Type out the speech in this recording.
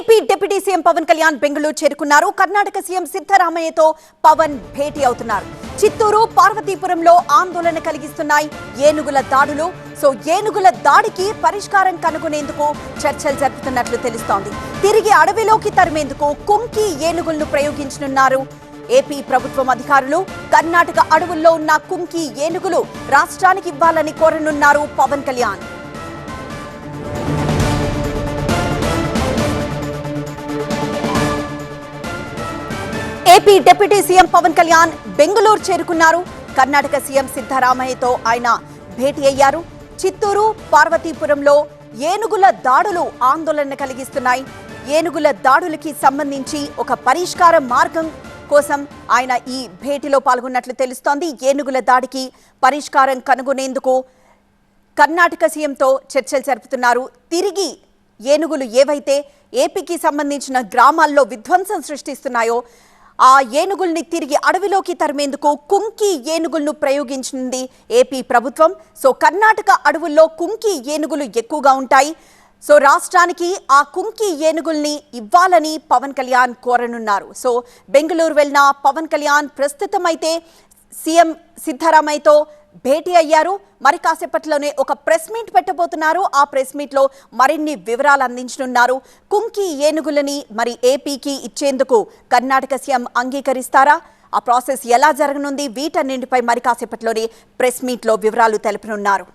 AP deputy CM Pawan Kalyan Bengaluru చేరుకున్నారు. Karnataka CM సిద్ధరామయ్యతో Pawan భేటీ అవుతున్నారు. చిత్తూరు పార్వతీపురంలో ఆందోళన కలిగిస్తున్నాయి. ఏనుగుల దాడులు. సో ఏనుగుల దాడికి పరిష్కారం కనుగొనేందుకు చర్చలు జరుపుతున్నట్లు తెలుస్తోంది. తిరిగి అడవిలోకి తరిమేందుకు కుంకి ఏనుగులను ప్రయోగించనున్నారు ఏపీ ప్రభుత్వం అధికారులు. కర్ణాటక అడవుల్లో ఉన్న కుంకి ఏనుగులు రాష్ట్రానికి ఇవ్వాలని కోరనున్నారు Pawan Kalyan. AP deputy CM Pawan Kalyan Bengaluru చేరుకున్నారు. కర్ణాటక సీఎం సిద్ధరామయ్యతో ఆయన భేటీ అయ్యారు. చిత్తూరు పార్వతీపురంలో ఏనుగుల దాడులు ఆందోళన కలిగిస్తున్నాయి. ఏనుగుల దాడులకి సంబంధించి ఒక పరిష్కార మార్గం కోసం ఆయన ఈ భేటీలో పాల్గొన్నట్లు తెలుస్తోంది. ఏనుగుల దాడికి పరిష్కారం కనుగొనేందుకు కర్ణాటక సీఎంతో చర్చలు జరుపుతున్నారు. తిరిగి ఏనుగులు ఏవైతే ఏపీకి సంబంధించిన గ్రామాల్లో విధ్వంసం సృష్టిస్తున్నాయో ఆ ఏనుగుల్ని తిరిగి అడవిలోకి తరిమేందుకు కుంకి ఏనుగులను ప్రయోగించింది ఏపీ ప్రభుత్వం. సో కర్ణాటక అడవుల్లో కుంకి ఏనుగులు ఎక్కువగా ఉంటాయి. సో రాష్ట్రానికి ఆ కుంకి ఏనుగుల్ని ఇవ్వాలని పవన్ కళ్యాణ్ కోరనున్నారు. సో బెంగళూరు వెళ్ళిన పవన్ కళ్యాణ్ ప్రస్తుతం అయితే సీఎం సిద్ధరామయ్యతో భేటీ అయ్యారు. మరి కాసేపట్లోనే ఒక ప్రెస్ మీట్ పెట్టబోతున్నారు. ఆ ప్రెస్ మీట్లో మరిన్ని వివరాలు అందించనున్నారు. కుంకి ఏనుగులని మరి ఏపీకి ఇచ్చేందుకు కర్ణాటక సీఎం అంగీకరిస్తారా? ఆ ప్రాసెస్ ఎలా జరగనుంది? వీటన్నింటిపై మరి కాసేపట్లోనే ప్రెస్ మీట్లో వివరాలు తెలుపనున్నారు.